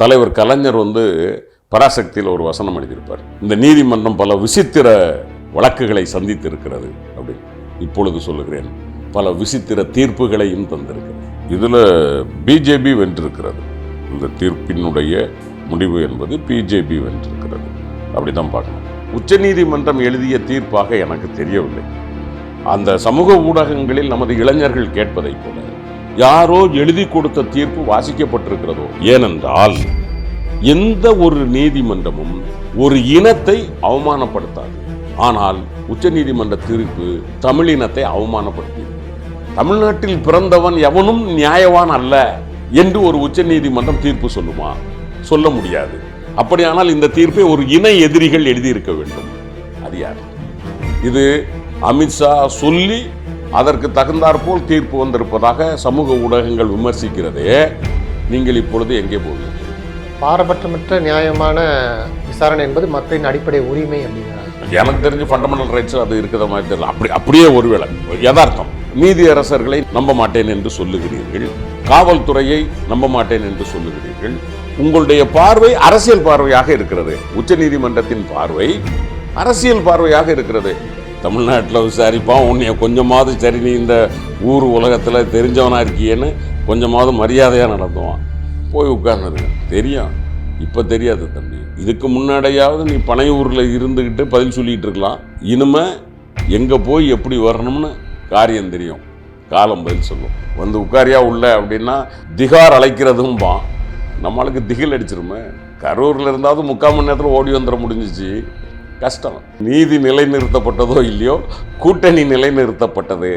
தலைவர் கலைஞர் வந்து பராசக்தியில் ஒரு வசனம் எழுதியிருப்பார். இந்த நீதிமன்றம் பல விசித்திர வழக்குகளை சந்தித்து இருக்கிறது அப்படி இப்பொழுது சொல்லுகிறேன். பல விசித்திர தீர்ப்புகளையும் தந்திருக்கிறது. இதில் பிஜேபி வென்றிருக்கிறது. இந்த தீர்ப்பினுடைய முடிவு என்பது பிஜேபி வென்றிருக்கிறது. அப்படி தான் பார்க்கணும் உச்சநீதிமன்றம் எழுதிய தீர்ப்பாக எனக்கு தெரியவில்லை. அந்த சமூக ஊடகங்களில் நமது இளைஞர்கள் கேட்பதை போல யாரோ எழுதி கொடுத்த தீர்ப்பு வாசிக்கப்பட்டிருக்கிறதோ. ஏனென்றால் எந்த ஒரு நீதிமன்றமும் ஒரு இனத்தை அவமானப்படுத்தாது. ஆனால் உச்ச நீதிமன்ற தீர்ப்பு தமிழினத்தை அவமானப்படுத்தி. தமிழ்நாட்டில் பிறந்தவன் எவனும் நியாயவான் அல்ல என்று ஒரு உச்ச நீதிமன்றம் தீர்ப்பு சொல்லுமா? சொல்ல முடியாது. அப்படியானால் இந்த தீர்ப்பை ஒரு இன எதிரிகள் எழுதியிருக்க வேண்டும். அது யார்? இது அமித்ஷா சொல்லி அதற்கு தகுந்தாற்போல் தீர்ப்பு வந்திருப்பதாக சமூக ஊடகங்கள் விமர்சிக்கிறதே நீங்கள் இப்பொழுது எங்கே போவீர்கள்? பாரபட்சமற்ற நியாயமான விசாரணை என்பது மக்களின் அடிப்படை உரிமை அப்படிங்கிறாங்க. எனக்கு தெரிஞ்சு ஃபண்டமெண்டல் ரைட்ஸ் அது இருக்கிற மாதிரி தெரியல. அப்படி அப்படியே ஒருவேளை யதார்த்தம். நீதி அரசர்களை நம்ப மாட்டேன் என்று சொல்லுகிறீர்கள். காவல்துறையை நம்ப மாட்டேன் என்று சொல்லுகிறீர்கள். உங்களுடைய பார்வை அரசியல் பார்வையாக இருக்கிறது. உச்சநீதிமன்றத்தின் பார்வை அரசியல் பார்வையாக இருக்கிறது. தமிழ்நாட்டில் விசாரிப்பான். உன்னைய கொஞ்சமாவது சரி நீ இந்த ஊர் உலகத்தில் தெரிஞ்சவனாக இருக்கியேன்னு கொஞ்சமாவது மரியாதையாக நடத்துவான். போய் உட்கார்ந்துருங்க தெரியும். இப்போ தெரியாது தம்பி. இதுக்கு முன்னாடியாவது நீ பனையூரில் இருந்துக்கிட்டு பதில் சொல்லிகிட்டு இருக்கலாம். இனிமே எங்கே போய் எப்படி வரணும்னு காரியம் தெரியும். காலம் பதில் சொல்லும். வந்து உட்காரியா உள்ள அப்படின்னா திகார் அழைக்கிறதும்பா நம்மளுக்கு திகில் அடிச்சிருமே. கரூரில் இருந்தாவது முக்கால் மணி நேரத்தில் ஓடி வந்துட முடிஞ்சிச்சு. கஷ்டம். நீதி நிலைநிறுத்தப்பட்டதோ இல்லையோ கூட்டணி நிலைநிறுத்தப்பட்டது.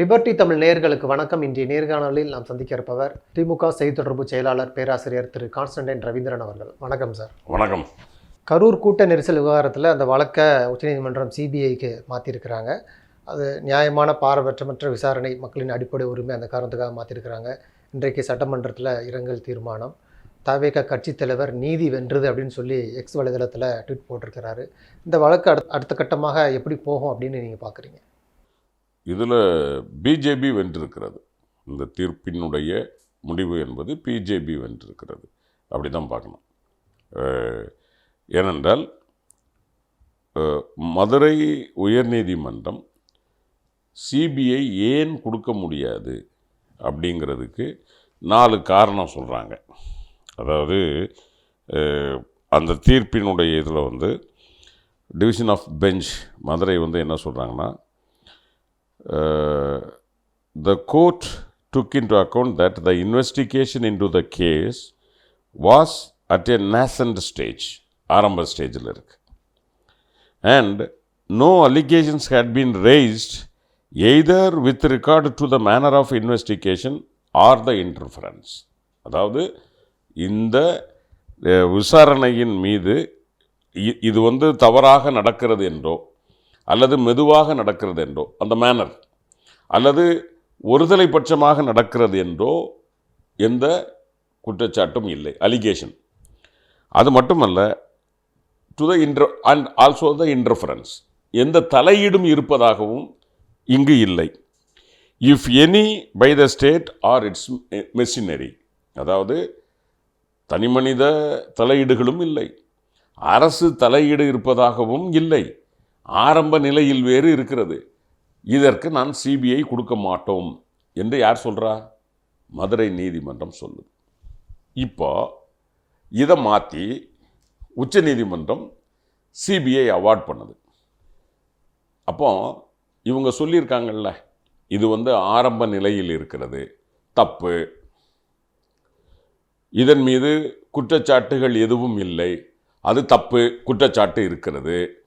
லிபர்டி தமிழ் நேயர்களுக்கு வணக்கம். இன்றைய நேர்காணலில் நாம் சந்திக்க இருப்பவர் திமுக செய்தி தொடர்பு செயலாளர் பேராசிரியர் திரு. கான்ஸ்டன்டைன் ரவீந்திரன் அவர்கள். வணக்கம் சார். வணக்கம். கரூர் கூட்ட நெரிசல் விவகாரத்தில் அந்த வழக்கை உச்சநீதிமன்றம் சிபிஐக்கு மாற்றிருக்கிறாங்க அது நியாயமான பாரபட்சமற்ற விசாரணை மக்களின் அடிப்படை உரிமை அந்த காரணத்துக்காக மாற்றிருக்கிறாங்க இன்றைக்கு சட்டமன்றத்தில் இரங்கல் தீர்மானம். தவேக கட்சித் தலைவர் நீதி வென்றது அப்படின்னு சொல்லி எக்ஸ் வலைதளத்தில் ட்வீட் போட்டிருக்கிறாரு. இந்த வழக்கு அடுத்த அடுத்த கட்டமாக எப்படி போகும் அப்படின்னு நீங்கள் பார்க்குறீங்க இதில் பிஜேபி வென்றிருக்கிறது. இந்த தீர்ப்பினுடைய முடிவு என்பது பிஜேபி வென்றிருக்கிறது. அப்படி தான் பார்க்கணும் ஏனென்றால் மதுரை உயர்நீதிமன்றம் சிபிஐ ஏன் கொடுக்க முடியாது அப்படிங்கிறதுக்கு நாலு காரணம் சொல்கிறாங்க அதாவது அந்த தீர்ப்பினுடைய இதில் வந்து டிவிஷன் ஆஃப் பெஞ்ச் மதுரை வந்து என்ன சொல்கிறாங்கன்னா the court took into account that the investigation into the case was at a nascent stage ஆரம்ப ஸ்டேஜில் இருக்குது and no allegations had been raised either with regard to the manner of investigation or the interference அதாவது இந்த விசாரணையின் மீது இ- இது வந்து தவறாக நடக்கிறது என்றோ அல்லது மெதுவாக நடக்கிறது என்றோ அந்த மேனர் அல்லது ஒருதலை பட்சமாக நடக்கிறது என்றோ எந்த குற்றச்சாட்டும் இல்லை அலிகேஷன் அது மட்டுமல்ல to the inter and also the interference எந்த தலையீடும் இருப்பதாகவும் இங்கு இல்லை. If any by the state or its machinery அதாவது தனிமனித தலையீடுகளும் இல்லை. அரசு தலையீடு இருப்பதாகவும் இல்லை. ஆரம்ப நிலையில் வேறு இருக்கிறது. இதற்கு நான் சிபிஐ கொடுக்க மாட்டோம் என்று யார் சொல்கிறா மதுரை நீதிமன்றம் சொல்லுது. இப்போ இதை மாற்றி உச்ச நீதிமன்றம் சிபிஐ அவார்ட் பண்ணுது. அப்போ இவங்க சொல்லியிருக்காங்கல்ல இது வந்து ஆரம்ப நிலையில் இருக்கிறது தப்பு இதன் மீது குற்றச்சாட்டுகள் எதுவும் இல்லை. அது தப்பு குற்றச்சாட்டு இருக்கிறது.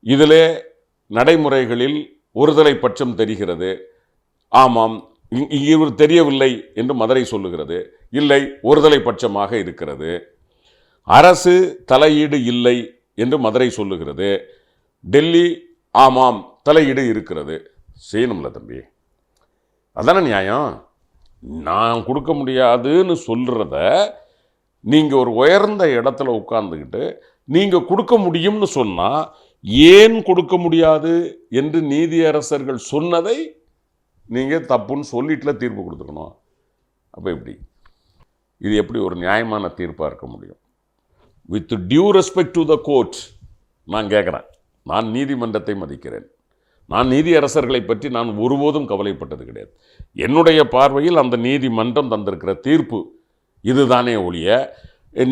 இதிலே நடைமுறைகளில் ஒருதலை பட்சம் தெரிகிறது. ஆமாம் இ- இவர் தெரியவில்லை என்று மதுரை சொல்லுகிறது. இல்லை ஒருதலை பட்சமாக இருக்கிறது. அரசு தலையீடு இல்லை என்று மதுரை சொல்லுகிறது. டெல்லி ஆமாம் தலையீடு இருக்கிறது. செய்யணும்ல தம்பி. அதானே நியாயம்? நான் கொடுக்க முடியாதுன்னு சொல்கிறத நீங்கள் ஒரு உயர்ந்த இடத்துல உட்கார்ந்துக்கிட்டு நீங்கள் கொடுக்க முடியும்னு சொன்னால் ஏன் கொடுக்க முடியாது என்று நீதியரசர்கள் சொன்னதை நீங்கள் தப்புன்னு சொல்லிட்டுல தீர்ப்பு கொடுத்துக்கணும் அப்போ எப்படி? இது எப்படி ஒரு நியாயமான தீர்ப்பாக இருக்க முடியும்? With due respect to the court நான் கேட்குறேன் நான் நீதிமன்றத்தை மதிக்கிறேன். நான் நீதியரசர்களை பற்றி நான் ஒருபோதும் கவலைப்பட்டது கிடையாது. என்னுடைய பார்வையில் அந்த நீதிமன்றம் தந்திருக்கிற தீர்ப்பு இதுதானே ஒழிய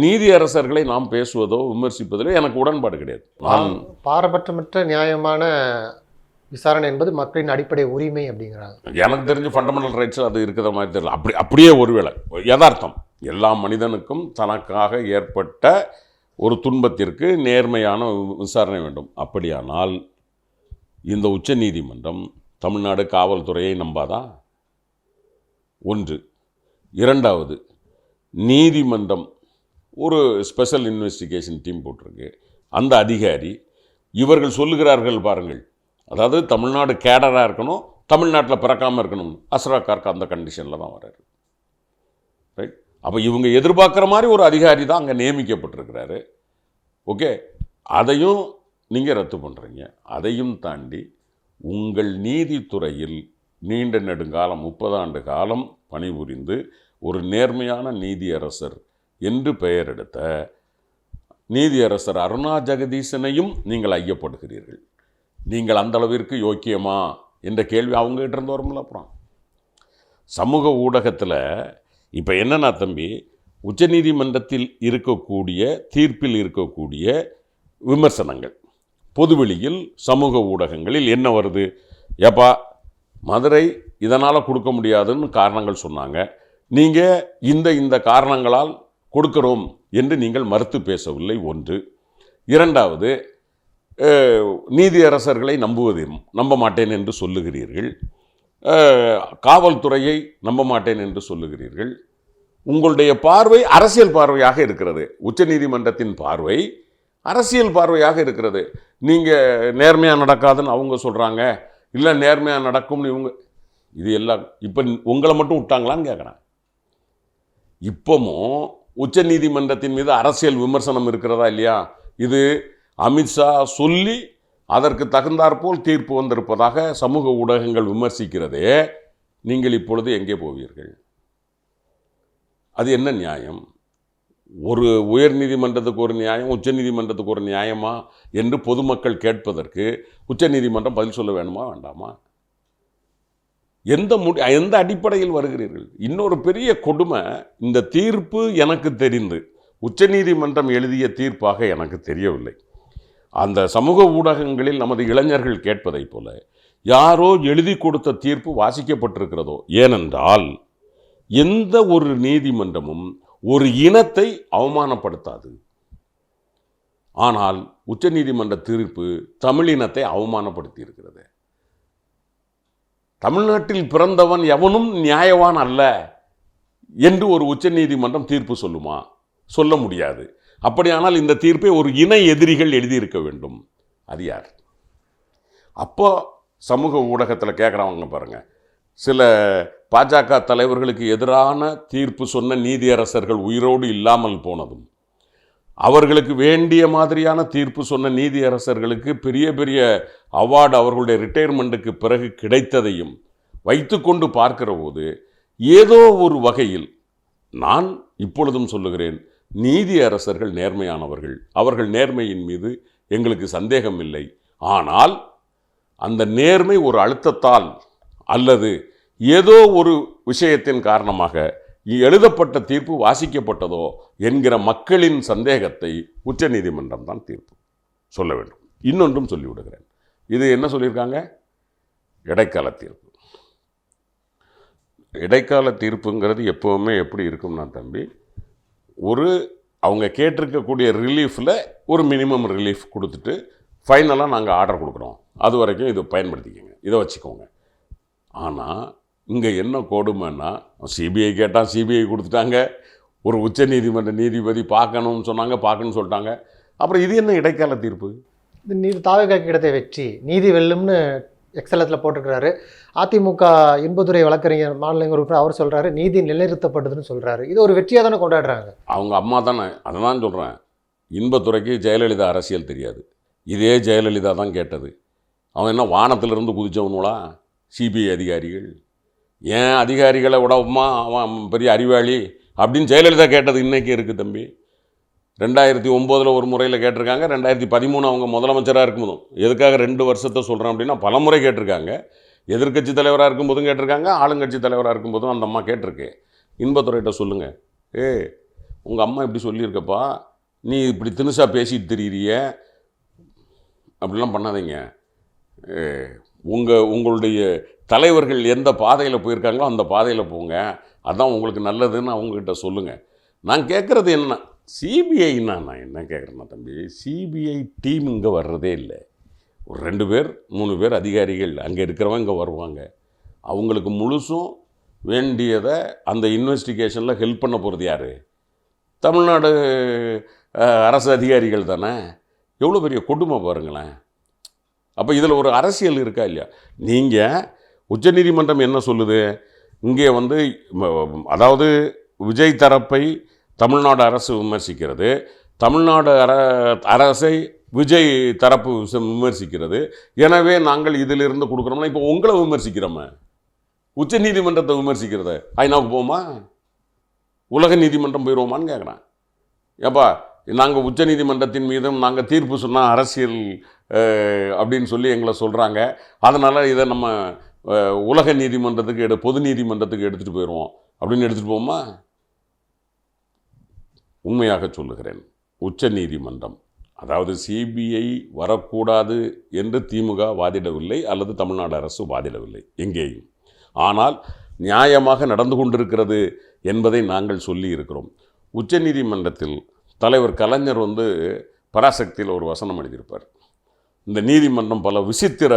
நீதியரசர்களை நாம் பேசுவதோ விமர்சிப்பதிலோ எனக்கு உடன்பாடு கிடையாது. நான் பாரபட்சமற்ற நியாயமான விசாரணை என்பது மக்களின் அடிப்படை உரிமை அப்படிங்கிறாங்க. எனக்கு தெரிஞ்ச ஃபண்டமெண்டல் ரைட்ஸ் அது இருக்கிற மாதிரி தெரியல. அப்படி அப்படியே ஒருவேளை யதார்த்தம் எல்லா மனிதனுக்கும் தனக்காக ஏற்பட்ட ஒரு துன்பத்திற்கு நேர்மையான விசாரணை வேண்டும். அப்படியானால் இந்த உச்ச நீதிமன்றம் தமிழ்நாடு காவல்துறையை நம்பாதா? ஒன்று. இரண்டாவது நீதிமன்றம் ஒரு ஸ்பெஷல் இன்வெஸ்டிகேஷன் டீம் போட்டிருக்கு. அந்த அதிகாரி இவர்கள் சொல்லுகிறார்கள் பாருங்கள். அதாவது தமிழ்நாடு கேடராக இருக்கணும் தமிழ்நாட்டில் பிறக்காமல் இருக்கணும். அஸ்ரா கார்க் அந்த கண்டிஷனில் தான் வர்றாரு ரைட் அப்போ இவங்க எதிர்பார்க்குற மாதிரி ஒரு அதிகாரி தான் அங்கே நியமிக்கப்பட்டிருக்கிறாரு. ஓகே அதையும் நீங்கள் ரத்து பண்ணுறீங்க அதையும் தாண்டி உங்கள் நீதித்துறையில் நீண்ட நெடுங்காலம் முப்பது ஆண்டு காலம் பணிபுரிந்து ஒரு நேர்மையான நீதியரசர் என்று பெயர் எடுத்த நீதியரசர் அருணா ஜெகதீசனையும் நீங்கள் ஐயப்படுகிறீர்கள். நீங்கள் அந்த அளவிற்கு யோக்கியமா? என்ற கேள்வி அவங்ககிட்ட இருந்து வரும்ல அப்புறம். சமூக ஊடகத்தில் இப்போ என்னன்னா தம்பி உச்சநீதிமன்றத்தில் இருக்கக்கூடிய தீர்ப்பில் இருக்கக்கூடிய விமர்சனங்கள். பொதுவெளியில் சமூக ஊடகங்களில் என்ன வருது? ஏப்பா மதுரை இதனால் கொடுக்க முடியாதுன்னு காரணங்கள் சொன்னாங்க. நீங்கள் இந்த இந்த காரணங்களால் கொடுக்கிறோம் என்று நீங்கள் மறுத்து பேசவில்லை ஒன்று. இரண்டாவது நீதியரசர்களை நம்புவது நம்ப மாட்டேன் என்று சொல்லுகிறீர்கள். காவல்துறையை நம்ப மாட்டேன் என்று சொல்லுகிறீர்கள். உங்களுடைய பார்வை அரசியல் பார்வையாக இருக்கிறது. உச்சநீதிமன்றத்தின் பார்வை அரசியல் பார்வையாக இருக்கிறது. நீங்கள் நேர்மையாக நடக்காதுன்னு அவங்க சொல்கிறாங்க இல்லை நேர்மையாக நடக்கும்னு இவங்க இது எல்லாம் இப்போ உங்களை மட்டும் விட்டாங்களான்னு கேட்குறேன் இப்போவும் உச்சநீதிமன்றத்தின் மீது அரசியல் விமர்சனம் இருக்கிறதா இல்லையா? இது அமித்ஷா சொல்லி அதற்கு தகுந்தாற்போல் தீர்ப்பு வந்திருப்பதாக சமூக ஊடகங்கள் விமர்சிக்கிறதே நீங்கள் இப்பொழுது எங்கே போவீர்கள்? அது என்ன நியாயம்? ஒரு உயர் நீதிமன்றத்துக்கு ஒரு நியாயம் உச்ச நீதிமன்றத்துக்கு ஒரு நியாயமா என்று பொதுமக்கள் கேட்பதற்கு உச்ச நீதிமன்றம் பதில் சொல்ல வேணுமா வேண்டாமா? எந்த முடி எந்த அடிப்படையில் வருகிறீர்கள்? இன்னொரு பெரிய கொடுமை இந்த தீர்ப்பு எனக்கு தெரிந்து உச்சநீதிமன்றம் எழுதிய தீர்ப்பாக எனக்கு தெரியவில்லை. அந்த சமூக ஊடகங்களில் நமது இளைஞர்கள் கேட்பதைப் போல யாரோ எழுதி கொடுத்த தீர்ப்பு வாசிக்கப்பட்டிருக்கிறதோ ஏனென்றால் எந்த ஒரு நீதிமன்றமும் ஒரு இனத்தை அவமானப்படுத்தாது. ஆனால் உச்சநீதிமன்ற தீர்ப்பு தமிழினத்தை அவமானப்படுத்தி இருக்கிறது தமிழ்நாட்டில் பிறந்தவன் எவனும் நியாயவான் அல்ல என்று ஒரு உச்சநீதிமன்றம் தீர்ப்பு சொல்லுமா? சொல்ல முடியாது. அப்படியானால் இந்த தீர்ப்பை ஒரு இன எதிரிகள் எழுதியிருக்க வேண்டும். அது யார்? அப்போ சமூக ஊடகத்தில் கேட்குறவங்க பாருங்க. சில பாஜக தலைவர்களுக்கு எதிரான தீர்ப்பு சொன்ன நீதியரசர்கள் உயிரோடு இல்லாமல் போனதும் அவர்களுக்கு வேண்டிய மாதிரியான தீர்ப்பு சொன்ன நீதியரசர்களுக்கு பெரிய பெரிய அவார்டு அவர்களுடைய ரிட்டையர்மெண்ட்டுக்கு பிறகு கிடைத்ததையும் வைத்துக்கொண்டு பார்க்கிற போது ஏதோ ஒரு வகையில் நான் இப்பொழுதும் சொல்லுகிறேன் நீதியரசர்கள் நேர்மையானவர்கள். அவர்கள் நேர்மையின் மீது எங்களுக்கு சந்தேகம் இல்லை. ஆனால் அந்த நேர்மை ஒரு அழுத்தத்தால் அல்லது ஏதோ ஒரு விஷயத்தின் காரணமாக எழுதப்பட்ட தீர்ப்பு வாசிக்கப்பட்டதோ என்கிற மக்களின் சந்தேகத்தை உச்சநீதிமன்றம் தான் தீர்ப்பு. சொல்ல வேண்டும். இன்னொன்றும் சொல்லிவிடுகிறேன் இது என்ன சொல்லியிருக்காங்க? இடைக்கால தீர்ப்பு. இடைக்கால தீர்ப்புங்கிறது எப்போவுமே எப்படி இருக்கும்னா தம்பி ஒரு அவங்க கேட்டிருக்கக்கூடிய ரிலீஃபில் ஒரு மினிமம் ரிலீஃப் கொடுத்துட்டு ஃபைனலாக நாங்கள் ஆர்டர் கொடுக்குறோம். அது வரைக்கும் இதை பயன்படுத்திக்கோங்க. இதை வச்சுக்கோங்க. ஆனால் இங்கே என்ன கொடுமைன்னா சிபிஐ கேட்டால் சிபிஐ கொடுத்துட்டாங்க ஒரு உச்ச நீதிமன்ற நீதிபதி பார்க்கணும்னு சொன்னாங்க பார்க்கணும்னு சொல்லிட்டாங்க. அப்புறம் இது என்ன இடைக்கால தீர்ப்பு? நீதி தாவக கிடைத்த வெற்றி. நீதி வெல்லும்னு எக்ஸலத்தில் போட்டிருக்கிறாரு. அதிமுக இன்பதுரை வழக்கறிஞர் மாநில உறுப்பினர் அவர் சொல்றாரு நீதி நிலைநிறுத்தப்பட்டதுன்னு சொல்றாரு. இது ஒரு வெற்றியாக தானே கொண்டாடுறாங்க? அவங்க அம்மா தானே அதை தான் சொல்கிறேன் இன்பத்துறைக்கு ஜெயலலிதா அரசியல் தெரியாது. இதே ஜெயலலிதா தான் கேட்டது. அவன் என்ன வானத்திலிருந்து குதிச்சவனுங்களா சிபிஐ அதிகாரிகள். ஏன் அதிகாரிகளை விடவுமா அவன் பெரிய அறிவாளி? அப்படின்னு ஜெயலலிதா கேட்டது இன்றைக்கி இருக்குது தம்பி. ரெண்டாயிரத்தி ஒம்போதில் ஒரு முறையில் கேட்டிருக்காங்க ரெண்டாயிரத்தி பதிமூணு அவங்க முதலமைச்சராக இருக்கும்போதும் எதுக்காக ரெண்டு வருஷத்தை சொல்கிறேன் அப்படின்னா பல முறை கேட்டிருக்காங்க. எதிர்க்கட்சி தலைவராக இருக்கும்போதும் கேட்டிருக்காங்க ஆளுங்கட்சி தலைவராக இருக்கும்போதும் அந்த அம்மா கேட்டிருக்கு. இன்பத்துறையிட்ட சொல்லுங்கள் ஏ உங்கள் அம்மா இப்படி சொல்லியிருக்கப்பா நீ இப்படி தினுசா பேசிட்டு திரியிறிய? அப்படிலாம் பண்ணாதீங்க. உங்கள் உங்களுடைய தலைவர்கள் எந்த பாதையில் போயிருக்காங்களோ அந்த பாதையில் போங்க. அதான் உங்களுக்கு நல்லதுன்னு அவங்கக்கிட்ட சொல்லுங்கள் நான் கேட்குறது என்ன? சிபிஐன்னா நான் என்ன கேட்குறேன்னா தம்பி சிபிஐ டீம் இங்கே வர்றதே இல்லை. ஒரு ரெண்டு பேர் மூணு பேர் அதிகாரிகள் அங்கே இருக்கிறவங்க இங்கே வருவாங்க. அவங்களுக்கு முழுசும் வேண்டியதை அந்த இன்வெஸ்டிகேஷனில் ஹெல்ப் பண்ண போகிறது யார்? தமிழ்நாடு அரசு அதிகாரிகள் தானே? எவ்வளோ பெரிய கொடுமை பாருங்களேன். அப்போ இதில் ஒரு அரசியல் இருக்கா இல்லையா? நீங்கள் உச்சநீதிமன்றம் என்ன சொல்லுது? இங்கே வந்து அதாவது விஜய் தரப்பை தமிழ்நாடு அரசு விமர்சிக்கிறது. தமிழ்நாடு அர அரசை விஜய் தரப்பு விமர்சிக்கிறது. எனவே நாங்கள் இதிலிருந்து கொடுக்குறோம்னா இப்போ உங்களை விமர்சிக்கிறோமே. உச்ச நீதிமன்றத்தை விமர்சிக்கிறத. ஐநாவுக்கு போமா உலக நீதிமன்றம் போயிடுவோமான்னு கேட்குறேன் ஏப்பா நாங்கள் உச்ச நீதிமன்றத்தின் மீதும் நாங்கள் தீர்ப்பு சொன்னால் அரசியல் அப்படின்னு சொல்லி எங்களை சொல்கிறாங்க அதனால் இதை நம்ம உலக நீதிமன்றத்துக்கு எடு பொது நீதிமன்றத்துக்கு எடுத்துகிட்டு போயிடுவோம் அப்படின்னு எடுத்துகிட்டு போமா உண்மையாக சொல்லுகிறேன். உச்ச நீதிமன்றம் அதாவது சிபிஐ வரக்கூடாது என்று திமுக வாதிடவில்லை அல்லது தமிழ்நாடு அரசு வாதிடவில்லை எங்கேயும். ஆனால் நியாயமாக நடந்து கொண்டிருக்கிறது என்பதை நாங்கள் சொல்லி இருக்கிறோம். உச்ச நீதிமன்றத்தில் தலைவர் கலைஞர் வந்து பராசக்தியில் ஒரு வசனம் எழுதியிருப்பார். இந்த நீதிமன்றம் பல விசித்திர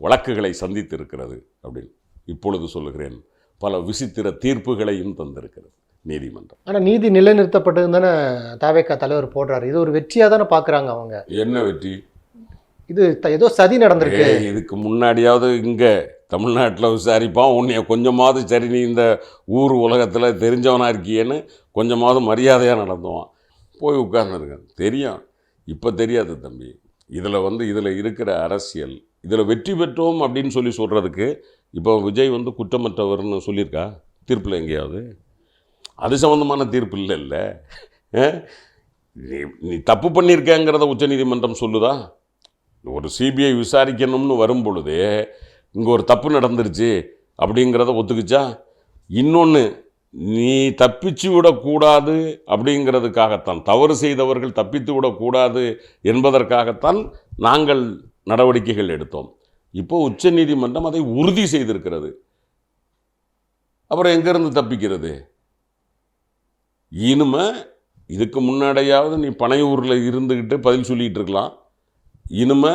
வழக்குகளை சந்தித்து இருக்கிறது அப்படின்னு இப்பொழுது சொல்லுகிறேன். பல விசித்திர தீர்ப்புகளையும் தந்திருக்கிறது நீதிமன்றம். ஆனால் நீதி நிலைநிறுத்தப்பட்டதுன்னு தானே தாவேக்கா தலைவர் போடுறாரு. இது ஒரு வெற்றியாக தானே பார்க்குறாங்க அவங்க? என்ன வெற்றி? இது ஏதோ சதி நடந்திருக்கு. இதுக்கு முன்னாடியாவது இங்கே தமிழ்நாட்டில் விசாரிப்பான். உன்னைய கொஞ்சமாவது சரி நீ இந்த ஊர் உலகத்தில் தெரிஞ்சவனா இருக்கியேன்னு கொஞ்சமாவது மரியாதையாக நடந்துவான். போய் உட்கார்ந்துருக்கேன். தெரியும். இப்போ தெரியாது தம்பி. இதில் வந்து இதில் இருக்கிற அரசியல் இதில் வெற்றி பெற்றோம் அப்படின்னு சொல்லி சொல்கிறதுக்கு இப்போ விஜய் வந்து குற்றமற்றவர்னு சொல்லியிருக்கா? தீர்ப்பில் எங்கேயாவது? அது சம்மந்தமான தீர்ப்பு இல்லைல்ல இல்லை. நீ நீ தப்பு பண்ணியிருக்கேங்கிறத உச்சநீதிமன்றம் சொல்லுதா? ஒரு சிபிஐ விசாரிக்கணும்னு வரும் பொழுது இங்கே ஒரு தப்பு நடந்துருச்சு அப்படிங்கிறத ஒத்துக்குச்சா? இன்னொன்று நீ தப்பிச்சு விடக்கூடாது அப்படிங்கிறதுக்காகத்தான் தவறு செய்தவர்கள் தப்பித்து விடக்கூடாது என்பதற்காகத்தான் நாங்கள் நடவடிக்கைகள் எடுத்தோம். இப்போ உச்சநீதிமன்றம் அதை உறுதி செய்திருக்கிறது. அப்புறம் எங்கேருந்து தப்பிக்கிறது? இனிமே இதுக்கு முன்னாடியாவது நீ பனையூரில் இருந்துக்கிட்டு பதில் சொல்லிகிட்டு இருக்கலாம் இனிமே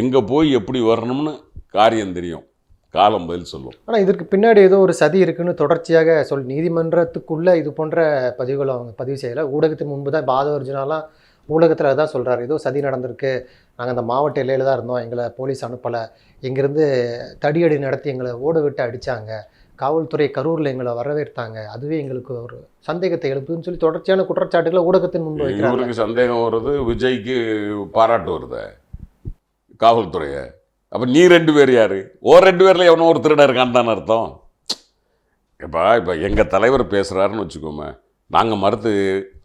எங்கே போய் எப்படி வரணும்னு காரியம் தெரியும். காலம் பதில் சொல்லும். ஆனால் இதற்கு பின்னாடி ஏதோ ஒரு சதி இருக்குன்னு தொடர்ச்சியாக சொல் நீதிமன்றத்துக்குள்ளே இது போன்ற பதிவுகளை அவங்க பதிவு செய்யலை. ஊடகத்தின் முன்பு தான் பாதவர்ஜனாலாம் ஊடகத்தில் தான் சொல்கிறாரு ஏதோ சதி நடந்திருக்கு. நாங்கள் அந்த மாவட்ட எல்லையில் தான் இருந்தோம். எங்களை போலீஸ் அனுப்பலை. இங்கேருந்து தடியடி நடத்தி எங்களை ஓட விட்டு அடித்தாங்க காவல்துறை கரூரில் எங்களை வரவேற்றாங்க. அதுவே எங்களுக்கு ஒரு சந்தேகத்தை எழுப்புதுன்னு சொல்லி தொடர்ச்சியான குற்றச்சாட்டுகளை ஊடகத்தின் முன்பு வைக்கிறாங்க. சந்தேகம் வருது விஜய்க்கு பாராட்டு வருது. காவல்துறையை. அப்போ நீ ரெண்டு பேர் யார்? ஓ ரெண்டு பேரில் எவனோ ஒரு திருடன் இருக்கான்னு தானே அர்த்தம். இப்போ இப்போ எங்கள் தலைவர் பேசுகிறாருன்னு வச்சுக்கோமே. நாங்கள் மறுத்து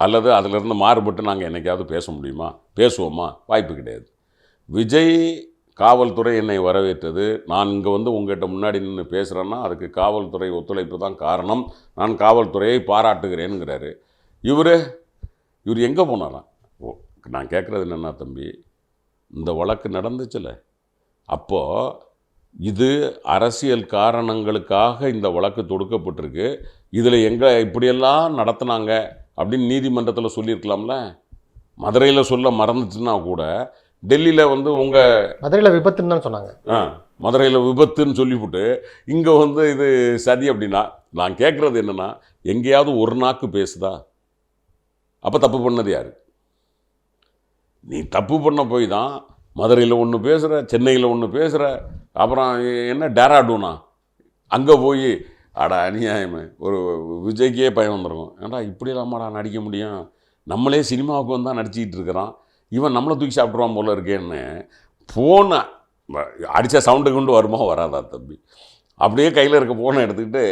அல்லது அதிலிருந்து மாறுபட்டு நாங்கள் என்னைக்காவது பேச முடியுமா? பேசுவோமா? வாய்ப்பு கிடையாது. விஜய் காவல்துறை என்னை வரவேற்றது. நான் இங்கே வந்து உங்ககிட்ட முன்னாடி நின்று பேசுகிறேன்னா அதுக்கு காவல்துறை ஒத்துழைப்பு தான் காரணம். நான் காவல்துறையை பாராட்டுகிறேனுங்கிறாரு. இவர் இவர் எங்கே போனாராம் ஓ நான் கேட்குறது என்னென்னா தம்பி இந்த வழக்கு நடந்துச்சுல. அப்போது இது அரசியல் காரணங்களுக்காக இந்த வழக்கு தொடுக்கப்பட்டிருக்கு. இதில் எங்கே இப்படியெல்லாம் நடத்துனாங்க அப்படின்னு நீதிமன்றத்தில் சொல்லியிருக்கலாம்ல. மதுரையில் சொல்ல மறந்துச்சுன்னா கூட டெல்லியில் வந்து உங்கள் மதுரையில் விபத்துன்னு தான் சொன்னாங்க. ஆ மதுரையில் விபத்துன்னு சொல்லிவிட்டு இங்கே வந்து இது சதி அப்படின்னா நான் கேட்குறது என்னென்னா எங்கேயாவது ஒரு நாக்கு பேசுதா? அப்போ தப்பு பண்ணது யார்? நீ தப்பு பண்ண போய் தான் மதுரையில் ஒன்று பேசுகிற சென்னையில் ஒன்று பேசுகிற அப்புறம் என்ன டேராடூனா? அங்கே போய் அட அநியாயமே ஒரு விஜய்க்கே பயம் வந்துருக்கும் ஏன்டா இப்படி இல்லாமடா நடிக்க முடியும்? நம்மளே சினிமாவுக்கு வந்து தான் நடிச்சிக்கிட்டு இருக்கிறான். இவன் நம்மளை தூக்கி சாப்பிட்ருவான் போல இருக்கேன்னு ஃபோனை அடித்த சவுண்டு கொண்டு வருமா? வராதா தம்பி. அப்படியே கையில் இருக்க ஃபோனை எடுத்துக்கிட்டு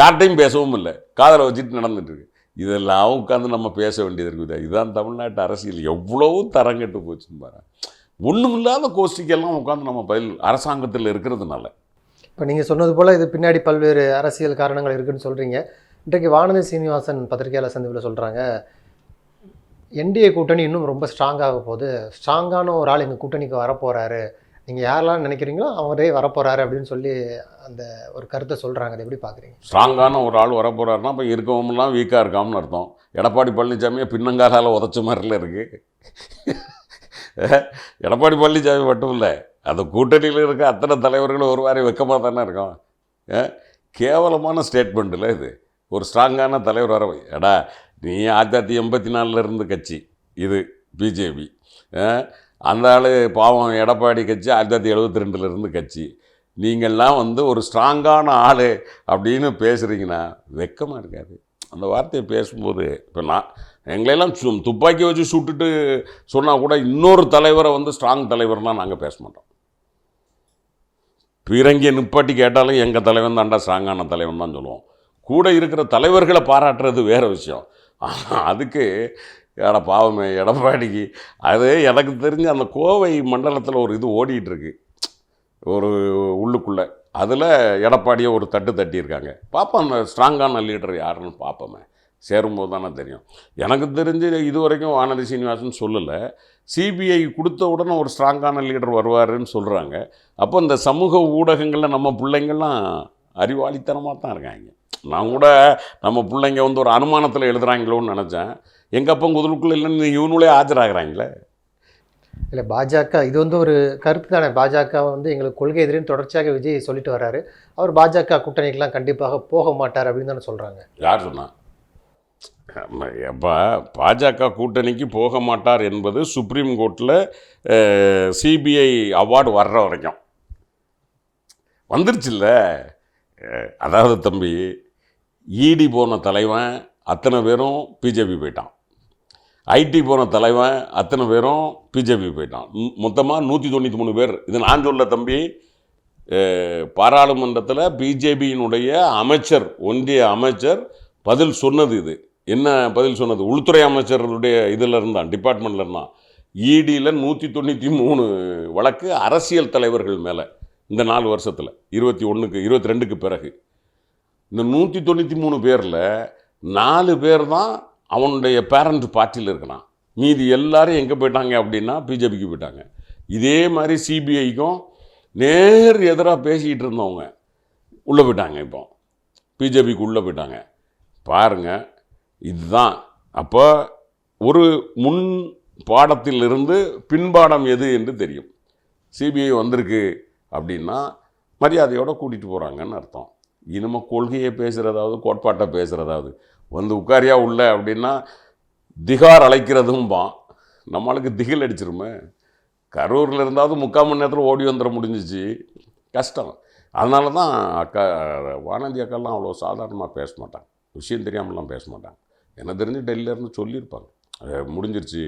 யார்கிட்டையும் பேசவும் இல்லை. காதலை வச்சுட்டு நடந்துட்டுருக்கு இதெல்லாம் உட்காந்து நம்ம பேச வேண்டியது இருக்குது. இதுதான் தமிழ்நாட்டு அரசியல். எவ்வளவு தரங்கெட்டு போச்சுன்னு பாரு. ஒன்றும் இல்லாத கோஷ்டிக்கெல்லாம் உட்காந்து நம்ம பதில் அரசாங்கத்தில் இருக்கிறதுனால. இப்போ நீங்கள் சொன்னது போல் இது பின்னாடி பல்வேறு அரசியல் காரணங்கள் இருக்குதுன்னு சொல்கிறீங்க இன்றைக்கு வானதி சீனிவாசன் பத்திரிகையாளர் சந்திப்பில் சொல்கிறாங்க என்டிஏ கூட்டணி இன்னும் ரொம்ப ஸ்ட்ராங்காக போகுது. ஸ்ட்ராங்கான ஒரு ஆள் எங்கள் கூட்டணிக்கு வரப்போகிறாரு நீங்கள் யாரெல்லாம் நினைக்கிறீங்களோ அவரே வரப்போகிறாரு அப்படின்னு சொல்லி அந்த ஒரு கருத்தை சொல்கிறாங்க அதை எப்படி பார்க்குறீங்க ஸ்ட்ராங்கான ஒரு ஆள் வரப்போகிறாருன்னா இப்போ இருக்கவங்கலாம் வீக்காக இருக்காம்னு அர்த்தம். எடப்பாடி பழனிசாமியை பின்னங்காலால் உதச்ச மாதிரில இருக்குது எடப்பாடி பழனிசாமி மட்டும் இல்லை அந்த கூட்டணியில் இருக்க அத்தனை தலைவர்களும் ஒரு மாதிரி வெக்கமாக தானே இருக்கும். அஹ், கேவலமான ஸ்டேட்மெண்ட்டில் இது. ஒரு ஸ்ட்ராங்கான தலைவர் வர எடா நீ ஆயிரத்தி தொள்ளாயிரத்தி எண்பத்தி நாலில் இருந்த கட்சி. இது பிஜேபி. அந்த ஆள் பாவம் எடப்பாடி கட்சி ஆயிரத்தி தொள்ளாயிரத்தி எழுபத்தி ரெண்டில் இருந்து கட்சி. நீங்கள்லாம் வந்து ஒரு ஸ்ட்ராங்கான ஆள் அப்படின்னு பேசுகிறீங்கன்னா வெக்கமாக இருக்காது. அந்த வார்த்தையை பேசும்போது இப்போ நான் எங்களையெல்லாம் சு- துப்பாக்கி வச்சு சுட்டுட்டு சொன்னால் கூட இன்னொரு தலைவரை வந்து ஸ்ட்ராங் தலைவர்னால் நாங்கள் பேச மாட்டோம். பீரங்கியை நிப்பாட்டி கேட்டாலும் எங்கள் தலைவன் தாண்டா ஸ்ட்ராங்கான தலைவன் தான் சொல்லுவோம். கூட இருக்கிற தலைவர்களை பாராட்டுறது வேறு விஷயம். அதுக்கு எட பாவமே எடப்பாடிக்கு அது எனக்கு தெரிஞ்சு அந்த கோவை மண்டலத்தில் ஒரு இது ஓடிகிட்டுருக்கு ஒரு உள்ளுக்குள்ளே. அதில் எடப்பாடியை ஒரு தட்டு தட்டியிருக்காங்க. பார்ப்போம் அந்த ஸ்ட்ராங்கான லீடர் யாருன்னு பார்ப்போமே சேரும்போது தானே தெரியும். எனக்கு தெரிஞ்சு இது வரைக்கும் வானதி சீனிவாசன் சொல்லலை. சிபிஐ கொடுத்த உடனே ஒரு ஸ்ட்ராங்கான லீடர் வருவாருன்னு சொல்கிறாங்க அப்போ இந்த சமூக ஊடகங்களில் நம்ம பிள்ளைங்கள்லாம் அறிவாளித்தனமாக தான் இருக்காங்க. நான் கூட நம்ம பிள்ளைங்க வந்து ஒரு அனுமானத்தில் எழுதுறாங்களோன்னு நினச்சேன். எங்கள் அப்பா குதிரைக்குள்ளே இல்லைன்னு இவனுங்களே ஆஜராகிறாங்களே? இல்லை பாஜக இது வந்து ஒரு கருத்து தானே. பாஜக வந்து எங்களுக்கு கொள்கை எதிரின்னு தொடர்ச்சியாக விஜய் சொல்லிட்டு வர்றாரு. அவர் பாஜக கூட்டணிக்கெல்லாம் கண்டிப்பாக போக மாட்டார் அப்படின்னு தானே சொல்கிறாங்க யார் சொன்னா? எப்போ பாஜக கூட்டணிக்கு போக மாட்டார் என்பது சுப்ரீம் கோர்ட்டில் சிபிஐ அவார்டு வர்ற வரைக்கும். வந்துருச்சுல்ல? அதாவது தம்பி இடி போன தலைவன் அத்தனை பேரும் பிஜேபி போயிட்டான். ஐடி போன தலைவன் அத்தனை பேரும் பிஜேபி போயிட்டான். மொத்தமாக நூற்றி தொண்ணூற்றி மூணு பேர். இது நான் சொல்ல தம்பி பாராளுமன்றத்தில் பிஜேபியினுடைய அமைச்சர் ஒன்றிய அமைச்சர் பதில் சொன்னது இது. என்ன பதில் சொன்னது? உள்துறை அமைச்சருடைய இதில் இருந்தான் டிபார்ட்மெண்ட்டில் இருந்தான். இடியில் நூற்றி தொண்ணூற்றி மூணு வழக்கு அரசியல் தலைவர்கள் மேலே இந்த நாலு வருஷத்தில் இருபத்தி ஒன்றுக்கு இருபத்தி ரெண்டுக்கு பிறகு. இந்த நூற்றி தொண்ணூற்றி மூணு பேரில் நாலு பேர் தான் அவனுடைய பேரண்ட் பார்ட்டியில் இருக்கிறான் மீதி எல்லாரும் எங்கே போயிட்டாங்க அப்படின்னா பிஜேபிக்கு போயிட்டாங்க. இதே மாதிரி சிபிஐக்கும் நேர் எதிராக பேசிக்கிட்டு இருந்தவங்க உள்ளே போயிட்டாங்க இப்போ. பிஜேபிக்கு உள்ளே போயிட்டாங்க. பாருங்க இதுதான். அப்போ ஒரு முன் பாடத்திலிருந்து பின்பாடம் எது என்று தெரியும். சிபிஐ வந்திருக்கு அப்படின்னா மரியாதையோட கூட்டிகிட்டு போகிறாங்கன்னு அர்த்தம். இனிமே கொள்கையை பேசுகிறதாவது கோட்பாட்டை பேசுகிறதாவது வந்து உட்காரியா உள்ள அப்படின்னா திகார் அழைக்கிறதும்பான் நம்மளுக்கு திகில் அடிச்சிருமே. கரூரில் இருந்தாவது முக்கால் மணி நேரத்தில் ஓடி வந்துட முடிஞ்சிச்சு. கஷ்டம். அதனால தான் அக்கா வானதி அக்காலாம் அவ்வளோ சாதாரணமாக பேச மாட்டாங்க. விஷயம் தெரியாமலாம் பேச மாட்டாங்க. எனக்கு தெரிஞ்சு டெல்லியிலேருந்து சொல்லியிருப்பாங்க. முடிஞ்சிருச்சு.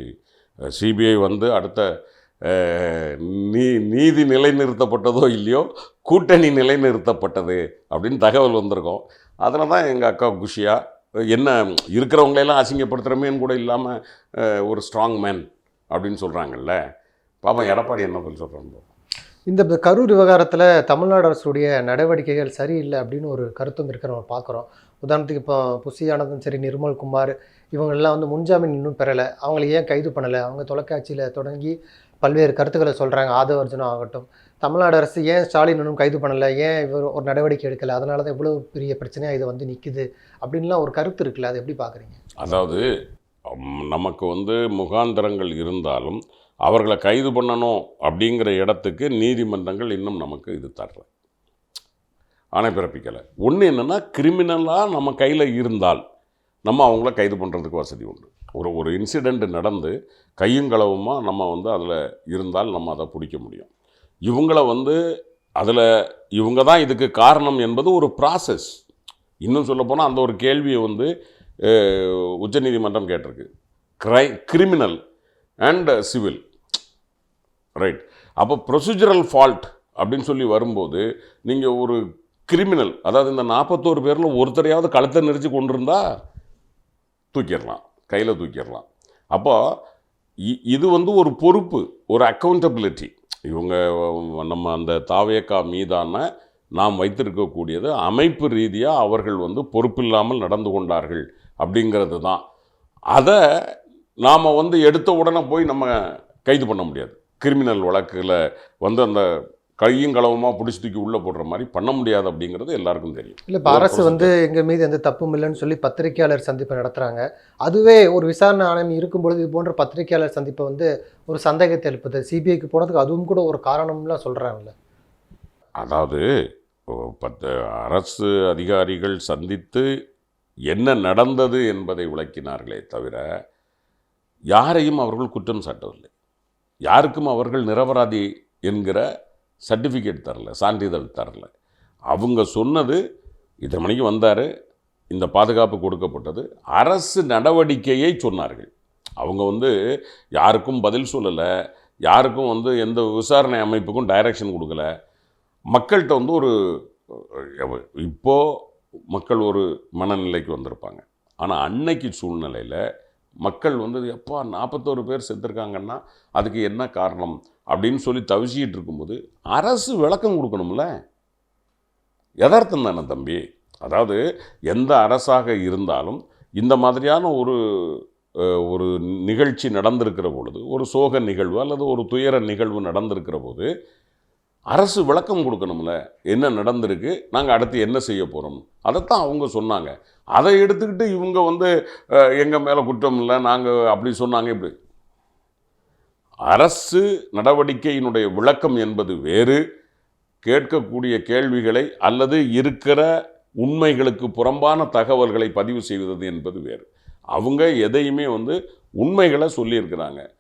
சிபிஐ வந்து அடுத்த நீ நீதி நிலைநிறுத்தப்பட்டதோ இல்லையோ கூட்டணி நிலைநிறுத்தப்பட்டது அப்படின்னு தகவல் வந்திருக்கோம். அதில் தான் எங்கள் அக்கா குஷியாக என்ன இருக்கிறவங்களெல்லாம் அசிங்கப்படுத்துகிறமேன்னு கூட இல்லாமல் ஒரு ஸ்ட்ராங் மேன் அப்படின்னு சொல்கிறாங்கல்ல பாப்பா எடப்பாடி என்ன பதில் சொல்கிறாங்க இந்த கரூர் விவகாரத்தில் தமிழ்நாடு அரசுடைய நடவடிக்கைகள் சரியில்லை அப்படின்னு ஒரு கருத்தும் இருக்கிற நம்ம பார்க்குறோம் உதாரணத்துக்கு இப்போ புசியானதும் சரி நிர்மல் குமார் இவங்கெல்லாம் வந்து முன்ஜாமீன் இன்னும் பெறலை. அவங்கள ஏன் கைது பண்ணலை? அவங்க தொலைக்காட்சியில் தொடங்கி பல்வேறு கருத்துக்களை சொல்கிறாங்க ஆதவ அர்ஜுனா ஆகட்டும். தமிழ்நாடு அரசு ஏன் ஸ்டாலின் இன்னும் கைது பண்ணலை? ஏன் இவர் ஒரு நடவடிக்கை எடுக்கலை? அதனால தான் இவ்வளோ பெரிய பிரச்சனையாக இது வந்து நிற்குது அப்படின்லாம் ஒரு கருத்து இருக்குல்ல. அதை எப்படி பார்க்குறீங்க? அதாவது நமக்கு வந்து முகாந்திரங்கள் இருந்தாலும் அவர்களை கைது பண்ணணும் அப்படிங்கிற இடத்துக்கு நீதிமன்றங்கள் இன்னும் நமக்கு இது தரல. ஆணை பிறப்பிக்கலை ஒன்று என்னென்னா கிரிமினலாக நம்ம கையில் இருந்தால் நம்ம அவங்கள கைது பண்ணுறதுக்கு வசதி உண்டு. ஒரு ஒரு இன்சிடெண்ட் நடந்து கையும் களவுமாக நம்ம வந்து அதில் இருந்தால் நம்ம அதை பிடிக்க முடியும். இவங்கள வந்து அதில் இவங்க தான் இதுக்கு காரணம் என்பது ஒரு ப்ராசஸ் இன்னும் சொல்லப்போனால் அந்த ஒரு கேள்வியை வந்து உச்சநீதிமன்றம் கேட்டிருக்கு. க்ரை கிரிமினல் அண்ட் சிவில் ரைட் அப்போ ப்ரொசீஜரல் ஃபால்ட் அப்படின்னு சொல்லி வரும்போது நீங்கள் ஒரு கிரிமினல் அதாவது இந்த நாற்பத்தோரு பேரில் ஒருத்தரையாவது கழுத்தை நெரிச்சு கொண்டிருந்தால் தூக்கிடலாம். கையில் தூக்கிடலாம். அப்போ இ- இது வந்து ஒரு பொறுப்பு ஒரு அக்கௌண்டபிலிட்டி இவங்க நம்ம அந்த தாவேக்கா மீதான நாம் வைத்திருக்கக்கூடியது அமைப்பு ரீதியாக அவர்கள் வந்து பொறுப்பில்லாமல் நடந்து கொண்டார்கள் அப்படிங்கிறது தான். அதை நாம் வந்து எடுத்த உடனே போய் நம்ம கைது பண்ண முடியாது. கிரிமினல் வழக்கில் வந்து அந்த கையும் களவுமாக பிடிச்சி தூக்கி உள்ளே போடுற மாதிரி பண்ண முடியாது அப்படிங்கிறது எல்லாருக்கும் தெரியும். இல்லை இப்போ அரசு வந்து எங்கள் மீது எந்த தப்பும் இல்லைன்னு சொல்லி பத்திரிகையாளர் சந்திப்பை நடத்துகிறாங்க அதுவே ஒரு விசாரணை ஆணையம் இருக்கும் பொழுது இது போன்ற பத்திரிகையாளர் சந்திப்பை வந்து ஒரு சந்தேகத்தை எழுப்புது. சிபிஐக்கு போனதுக்கு அதுவும் கூட ஒரு காரணம்லாம் சொல்கிறாங்கல்ல அதாவது பத்து அரசு அதிகாரிகள் சந்தித்து என்ன நடந்தது என்பதை விளக்கினார்களே தவிர யாரையும் அவர்கள் குற்றம் சாட்டவில்லை. யாருக்கும் அவர்கள் நிரபராதி என்கிற சர்டிஃபிகேட் தரல சான்றிதழ் தரல. அவங்க சொன்னது இத்தனை மணிக்கு வந்தார் இந்த பாதுகாப்பு கொடுக்கப்பட்டது அரசு நடவடிக்கையை சொன்னார்கள். அவங்க வந்து யாருக்கும் பதில் சொல்லலை யாருக்கும் வந்து எந்த விசாரணை அமைப்புக்கும் டைரக்ஷன் கொடுக்கல. மக்கள்கிட்ட வந்து ஒரு இப்போ மக்கள் ஒரு மனநிலைக்கு வந்திருப்பாங்க. ஆனால் அன்னைக்கு சூழ்நிலையில் மக்கள் வந்து எப்போ நாற்பத்தோரு பேர் செத்துருக்காங்கன்னா அதுக்கு என்ன காரணம்? அப்படின்னு சொல்லி தவிச்சிக்கிட்டு இருக்கும்போது அரசு விளக்கம் கொடுக்கணும்ல? யதார்த்தம் தானே தம்பி. அதாவது எந்த அரசாக இருந்தாலும் இந்த மாதிரியான ஒரு ஒரு நிகழ்ச்சி நடந்திருக்கிற பொழுது ஒரு சோக நிகழ்வு அல்லது ஒரு துயர நிகழ்வு நடந்திருக்கிற போது அரசு விளக்கம் கொடுக்கணும்ல. என்ன நடந்திருக்கு? நாங்கள் அடுத்து என்ன செய்ய போகிறோம் அதைத்தான் அவங்க சொன்னாங்க. அதை எடுத்துக்கிட்டு இவங்க வந்து எங்கள் மேலே குற்றம் இல்லை நாங்கள் அப்படி சொன்னாங்க இப்படி. அரசு நடவடிக்கையினுடைய விளக்கம் என்பது வேறு. கேட்கக்கூடிய கேள்விகளை அல்லது இருக்கிற உண்மைகளுக்கு புறம்பான தகவல்களை பதிவு செய்வது என்பது வேறு. அவங்க எதையுமே வந்து உண்மைகளை சொல்லியிருக்கிறாங்க.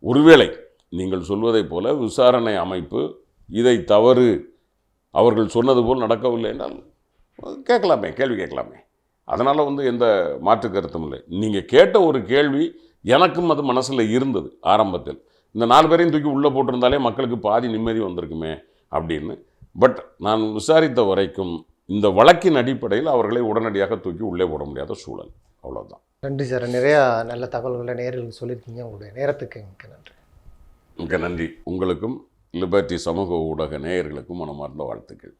ஒருவேளை நீங்கள் சொல்வதைப் போல விசாரணை அமைப்பு இதை தவறு. அவர்கள் சொன்னது போல் நடக்கவில்லை என்றால் கேட்கலாமே கேள்வி கேட்கலாமே. அதனால் வந்து எந்த மாற்று கருத்தும் இல்லை. நீங்கள் கேட்ட ஒரு கேள்வி எனக்கும் அது மனசில் இருந்தது ஆரம்பத்தில். இந்த நாலு பேரையும் தூக்கி உள்ளே போட்டிருந்தாலே மக்களுக்கு பாதி நிம்மதி வந்திருக்குமே அப்படின்னு. பட் நான் விசாரித்த வரைக்கும் இந்த வழக்கின் அடிப்படையில் அவர்களை உடனடியாக தூக்கி உள்ளே போட முடியாத சூழல். அவ்வளோதான் நன்றி சார். நிறையா நல்ல தகவல்களை நேர்களுக்கு சொல்லியிருக்கீங்க. உங்களுடைய நேரத்துக்கு மிக்க நன்றி. மிக்க நன்றி. உங்களுக்கும் லிபர்ட்டி சமூக ஊடக நேயர்களுக்கும் மனமார்ந்த வாழ்த்துக்கள்.